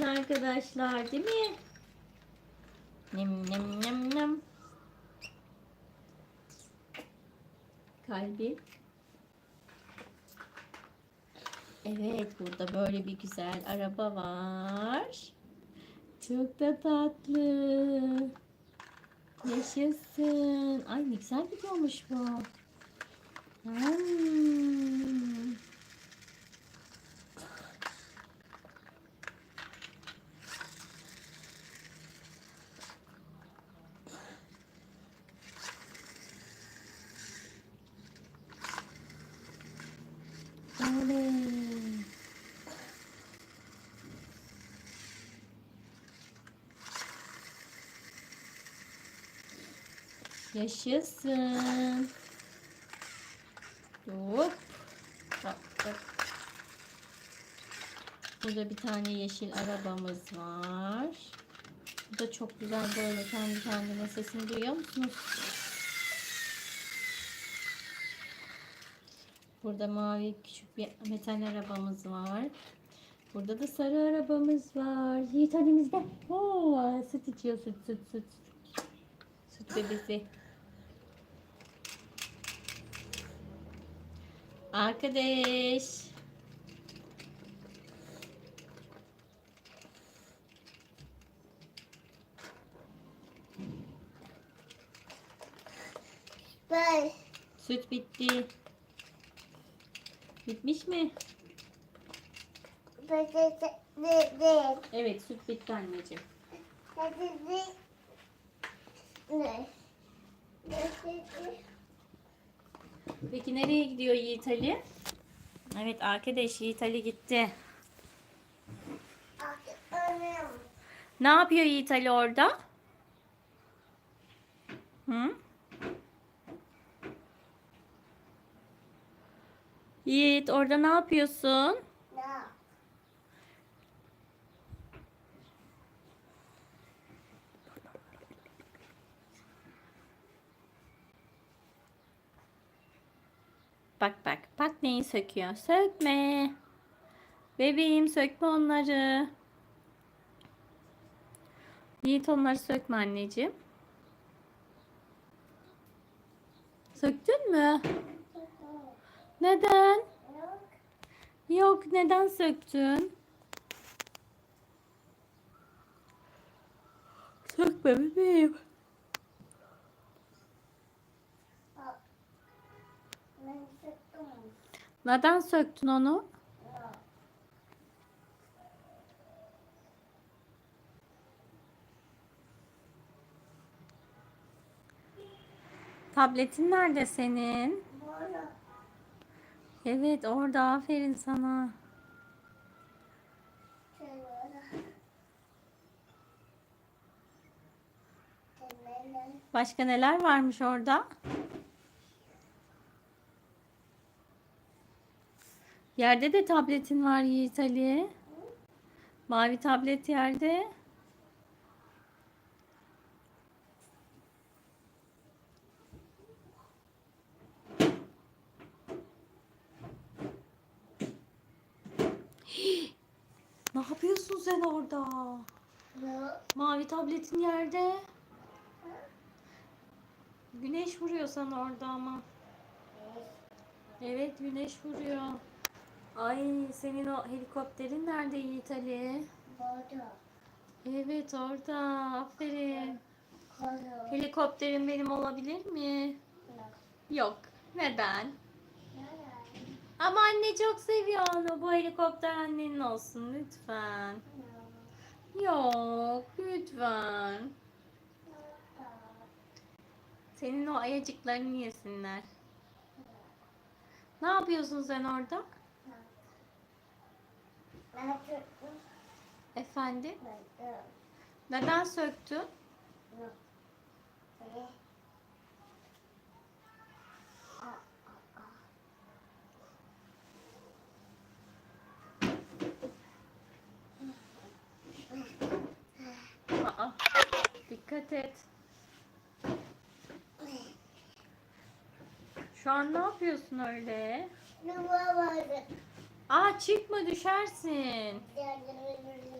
güzel arkadaşlar değil mi? Nem nem nem nem. Kalbi. Evet burada böyle bir güzel araba var. Çok da tatlı. Yaşasın. Ay ne güzel gidiyormuş bu. Hmm. Yaşasın. Hop. Bak, bak. Burada bir tane yeşil arabamız var. Bu da çok güzel böyle kendi kendine sesini duyuyor musunuz? Burada mavi küçük bir metal arabamız var. Burada da sarı arabamız var. Yiğit elimizde. Oo, süt içiyor süt süt süt. Süt bebesi. Arkadaş. Ben Süt bitti. Bitmiş mi? Evet süt bitti anneciğim. ne? Peki nereye gidiyor Yiğit Ali? Evet arkadaş Yiğit Ali gitti. Ne yapıyor Yiğit Ali orada? Hı? Yiğit orada ne yapıyorsun? ne? Bak bak bak neyi söküyor. Sökme. Bebeğim sökme onları. Yiğit onları sökme anneciğim. Söktün mü? Neden? Yok. Yok neden söktün? Sökme bebeğim. Neden söktün onu? Tabletin nerede senin? Evet orada aferin sana. Başka neler varmış orada? Yerde de tabletin var Yiğit Ali. Mavi tablet yerde. Hii! Ne yapıyorsun sen orada? Mavi tabletin yerde. Güneş vuruyor sana orada ama. Evet güneş vuruyor. Ay senin o helikopterin nerede Yiğit Ali? Burada. Evet orada. Aferin. Kolu. Helikopterin benim olabilir mi? Yok. Yok. Neden? Nerede? Ama anne çok seviyor onu. Bu helikopter annenin olsun lütfen. Yok lütfen. Senin o ayacıklarını yesinler. Ne yapıyorsun sen orada? Ben sıktım. Efendim? De. Neden söktün? Aa, dikkat et. Şu an ne yapıyorsun öyle? Ne var? Aa çıkma düşersin.